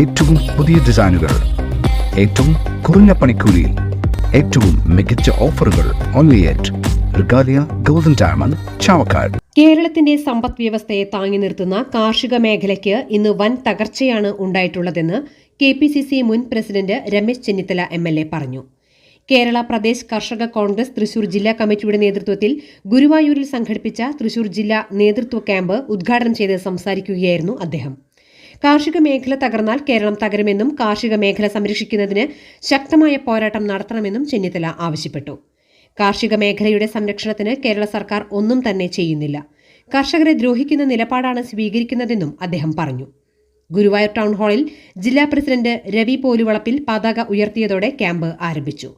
ഏറ്റവും പുതിയ ഡിസൈനുകൾ ഏറ്റവും കുറഞ്ഞ പണിക്കൂലിയിൽ ഏറ്റവും മികച്ച ഓഫറുകൾ ഓൺലി റിഗാലിയ ഗോൾഡൻ ഡയമണ്ട് കേരളത്തിന്റെ സമ്പദ് വ്യവസ്ഥയെ താങ്ങി നിർത്തുന്ന കാർഷിക മേഖലയ്ക്ക് ഇന്ന് വൻ തകർച്ചയാണ് ഉണ്ടായിട്ടുള്ളതെന്ന് കെ പി സി സി മുൻ president Ramesh Chennithala M L A പറഞ്ഞു. കേരള പ്രദേശ് കർഷക കോൺഗ്രസ് തൃശൂർ ജില്ലാ കമ്മിറ്റിയുടെ നേതൃത്വത്തിൽ ഗുരുവായൂരിൽ സംഘടിപ്പിച്ച തൃശൂർ ജില്ലാ നേതൃത്വ ക്യാമ്പ് ഉദ്ഘാടനം ചെയ്ത് സംസാരിക്കുകയായിരുന്നു അദ്ദേഹം. കാർഷിക മേഖല തകർന്നാൽ കേരളം തകരുമെന്നും കാർഷിക മേഖല സംരക്ഷിക്കുന്നതിന് ശക്തമായ പോരാട്ടം നടത്തണമെന്നും ചെന്നിത്തല ആവശ്യപ്പെട്ടു. കാർഷിക മേഖലയുടെ സംരക്ഷണത്തിന് കേരള സർക്കാർ ഒന്നും തന്നെ ചെയ്യുന്നില്ല. കർഷകരെ ദ്രോഹിക്കുന്ന നിലപാടാണ് സ്വീകരിക്കുന്നതെന്നും അദ്ദേഹം പറഞ്ഞു. ഗുരുവായൂർ ടൗൺ ഹാളിൽ ജില്ലാ പ്രസിഡന്റ് രവി പോലുവളപ്പിൽ പതാക ഉയർത്തിയതോടെ ക്യാമ്പ് ആരംഭിച്ചു.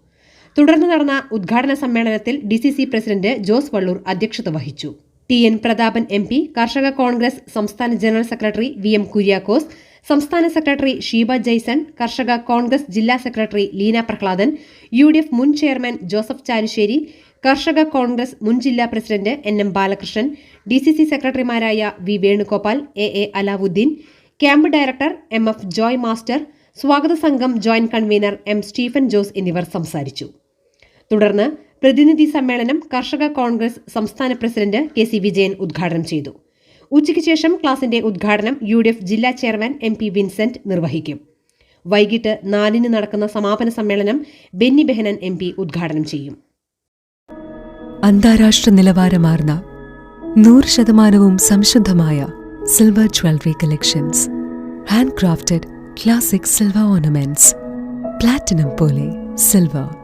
തുടർന്ന് നടന്ന ഉദ്ഘാടന സമ്മേളനത്തിൽ ഡി പ്രസിഡന്റ് ജോസ് വള്ളൂർ അധ്യക്ഷത വഹിച്ചു. T N Prathapan M P കർഷക കോൺഗ്രസ് സംസ്ഥാന general secretary V M Kuriakose സംസ്ഥാന സെക്രട്ടറി ഷീബ ജയ്സൺ കർഷക കോൺഗ്രസ് ജില്ലാ secretary Leena Prahladan U D F മുൻ ചെയർമാൻ ജോസഫ് ചാലുശ്ശേരി കർഷക കോൺഗ്രസ് മുൻ ജില്ലാ president N M Balakrishnan D C C സെക്രട്ടറിമാരായ V Venugopal A A Alavudheen camp director M F Joy master സ്വാഗത സംഘം joint convener M Stephen Jose എന്നിവർ സംസാരിച്ചു. തുടർന്ന് പ്രതിനിധി സമ്മേളനം കർഷക കോൺഗ്രസ് സംസ്ഥാന പ്രസിഡന്റ് കെ സി വിജയൻ ഉദ്ഘാടനം ചെയ്തു. ഉച്ചയ്ക്ക് ശേഷം ക്ലാസിന്റെ ഉദ്ഘാടനം യു ഡി എഫ് ജില്ലാ ചെയർമാൻ എം പി വിൻസെന്റ് നിർവഹിക്കും. വൈകിട്ട് നാലിന് നടക്കുന്ന സമാപന സമ്മേളനം ബെന്നി ബെഹനൻ എം പി ഉദ്ഘാടനം ചെയ്യും. അന്താരാഷ്ട്ര നിലവാരമാർന്ന നൂറ് ശതമാനവും സംശുദ്ധമായ silver jewellery collections. Handcrafted classic silver ornaments. Platinum പോലെ silver.